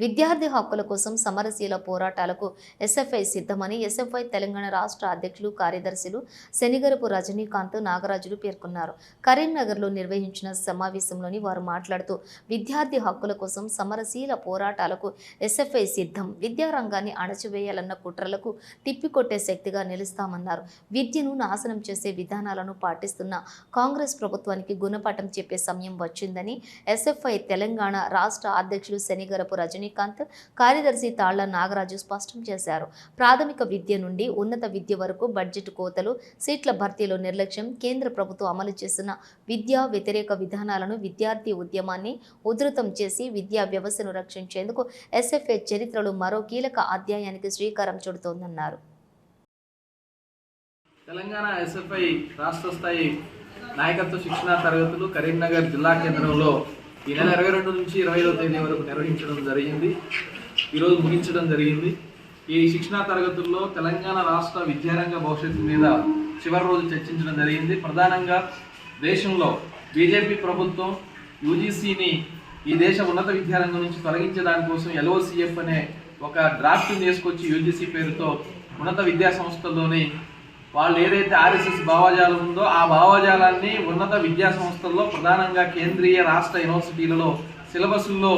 విద్యార్థి హక్కుల కోసం సమరశీల పోరాటాలకు ఎస్ఎఫ్ఐ సిద్ధమని ఎస్ఎఫ్ఐ తెలంగాణ రాష్ట్ర అధ్యక్షులు కార్యదర్శులు శనిగరపు రజనీకాంత్ నాగరాజులు పేర్కొన్నారు. కరీంనగర్లో నిర్వహించిన సమావేశంలోని వారు మాట్లాడుతూ విద్యార్థి హక్కుల కోసం సమరశీల పోరాటాలకు ఎస్ఎఫ్ఐ సిద్ధం విద్యారంగాన్ని అణచివేయాలన్న కుట్రలకు తిప్పికొట్టే శక్తిగా నిలుస్తామన్నారు. విద్యను నాశనం చేసే విధానాలను పాటిస్తున్న కాంగ్రెస్ ప్రభుత్వానికి గుణపాఠం చెప్పే సమయం వచ్చిందని ఎస్ఎఫ్ఐ తెలంగాణ రాష్ట్ర అధ్యక్షులు శనిగరపు రజనీ రజనీకాంత్ కార్యదర్శి తాళ్ళ నాగరాజు స్పష్టం చేశారు. ప్రాథమిక విద్య నుండి ఉన్నత విద్య వరకు బడ్జెట్ కోతలు సీట్ల భర్తీలో నిర్లక్ష్యం కేంద్ర ప్రభుత్వం అమలు చేస్తున్న విద్యా వ్యతిరేక విధానాలను విద్యార్థి ఉద్యమాన్ని ఉధృతం చేసి విద్యా వ్యవస్థను రక్షించేందుకు ఎస్ఎఫ్ఏ చరిత్రలో మరో కీలక అధ్యాయానికి శ్రీకారం చుడుతోందన్నారు. తెలంగాణ ఎస్ఎఫ్ఐ రాష్ట్ర స్థాయి నాయకత్వ శిక్షణా తరగతులు కరీంనగర్ జిల్లా కేంద్రంలో ఈ నెల ఇరవై రెండు నుంచి ఇరవై ఐదో తేదీ వరకు నిర్వహించడం జరిగింది. ఈరోజు ముగించడం జరిగింది. ఈ శిక్షణా తరగతుల్లో తెలంగాణ రాష్ట్ర విద్యారంగ భవిష్యత్తు మీద చివరి రోజు చర్చించడం జరిగింది. ప్రధానంగా దేశంలో బీజేపీ ప్రభుత్వం యూజీసీని ఈ దేశ ఉన్నత విద్యారంగం నుంచి తొలగించే దానికోసం ఎల్ఓసిఎఫ్ అనే ఒక డ్రాఫ్ట్ తీసుకొచ్చి యూజీసీ పేరుతో ఉన్నత విద్యా సంస్థల్లోని వాళ్ళు ఏదైతే ఆర్ఎస్ఎస్ భావజాలం ఉందో ఆ భావజాలాన్ని ఉన్నత విద్యా సంస్థల్లో ప్రధానంగా కేంద్రీయ రాష్ట్ర యూనివర్సిటీలలో సిలబస్లో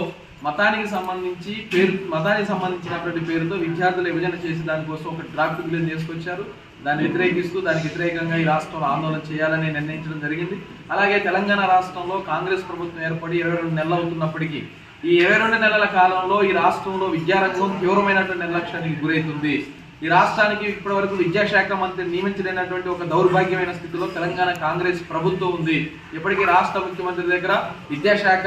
మతానికి సంబంధించి పేరు మతానికి సంబంధించినటువంటి పేరుతో విద్యార్థులు విభజన చేసి దానికోసం ఒక డ్రాఫ్ట్ బిల్లు తీసుకొచ్చారు. దాన్ని వ్యతిరేకిస్తూ దానికి వ్యతిరేకంగా ఈ రాష్ట్రంలో ఆందోళన చేయాలని నిర్ణయించడం జరిగింది. అలాగే తెలంగాణ రాష్ట్రంలో కాంగ్రెస్ ప్రభుత్వం ఏర్పడి ఇరవై రెండు నెలలు అవుతున్నప్పటికీ ఈ ఇరవై రెండు నెలల కాలంలో ఈ రాష్ట్రంలో విద్యారంగం తీవ్రమైనటువంటి నిర్లక్ష్యానికి గురవుతుంది ఈ రాష్ట్రానికి ఇప్పటివరకు విద్యాశాఖ మంత్రి నియమించలేనటువంటి ఒక దౌర్భాగ్యమైన స్థితిలో తెలంగాణ కాంగ్రెస్ ప్రభుత్వం ఉంది. ఇప్పటికీ రాష్ట్ర ముఖ్యమంత్రి దగ్గర విద్యాశాఖ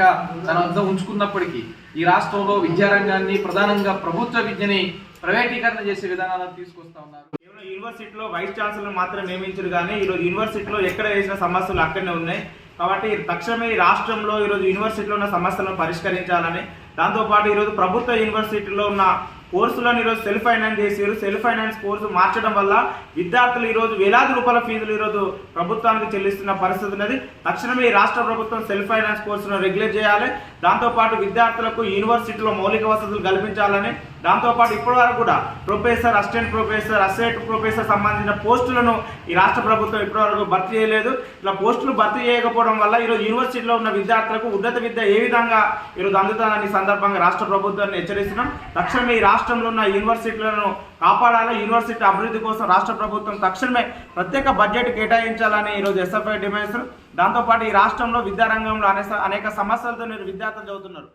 తన వద్ద ఉంచుకున్నప్పటికీ ఈ రాష్ట్రంలో విద్యారంగాన్ని ప్రధానంగా ప్రభుత్వ విద్యని ప్రైవేటీకరణ చేసే విధానాలను తీసుకొస్తా ఉన్నారు. కేవలం యూనివర్సిటీలో వైస్ ఛాన్సలర్ మాత్రం నియమించారు కానీ ఈరోజు యూనివర్సిటీలో ఎక్కడ వేసిన సమస్యలు అక్కడనే ఉన్నాయి. కాబట్టి తక్షణమే ఈ రాష్ట్రంలో ఈరోజు యూనివర్సిటీలో ఉన్న సమస్యలను పరిష్కరించాలని దాంతోపాటు ఈరోజు ప్రభుత్వ యూనివర్సిటీలో ఉన్న కోర్సులను ఈరోజు సెల్ఫ్ ఫైనాన్స్ చేసారు సెల్ఫ్ ఫైనాన్స్ కోర్సు మార్చడం వల్ల విద్యార్థులు ఈరోజు వేలాది రూపాయల ఫీజులు ఈరోజు ప్రభుత్వానికి చెల్లిస్తున్న పరిస్థితి ఉన్నది. తక్షణమే ఈ రాష్ట్ర ప్రభుత్వం సెల్ఫ్ ఫైనాన్స్ కోర్సును రెగ్యులేట్ చేయాలి. దాంతోపాటు విద్యార్థులకు యూనివర్సిటీలో మౌలిక వసతులు కల్పించాలని దాంతోపాటు ఇప్పటి వరకు కూడా professor assistant professor assistant professor సంబంధించిన పోస్టులను ఈ రాష్ట్ర ప్రభుత్వం ఇప్పటివరకు భర్తీ చేయలేదు. ఇలా పోస్టులు భర్తీ చేయకపోవడం వల్ల ఈరోజు యూనివర్సిటీలో ఉన్న విద్యార్థులకు ఉన్నత విద్య ఏ విధంగా ఈరోజు అందుతుందని సందర్భంగా రాష్ట్ర ప్రభుత్వాన్ని హెచ్చరిస్తున్నాం. తక్షణమే ఈ రాష్ట్రంలో ఉన్న యూనివర్సిటీలను కాపాడాలి. యూనివర్సిటీ అభివృద్ధి కోసం రాష్ట్ర ప్రభుత్వం తక్షణమే ప్రత్యేక బడ్జెట్ కేటాయించాలని ఈరోజు ఎస్ఎఫ్ఐ డిమాండ్స్. దాంతోపాటు ఈ రాష్ట్రంలో విద్యారంగంలో అనేక అనేక సమస్యలతో నేను విద్యార్థులు చదువుతున్నారు.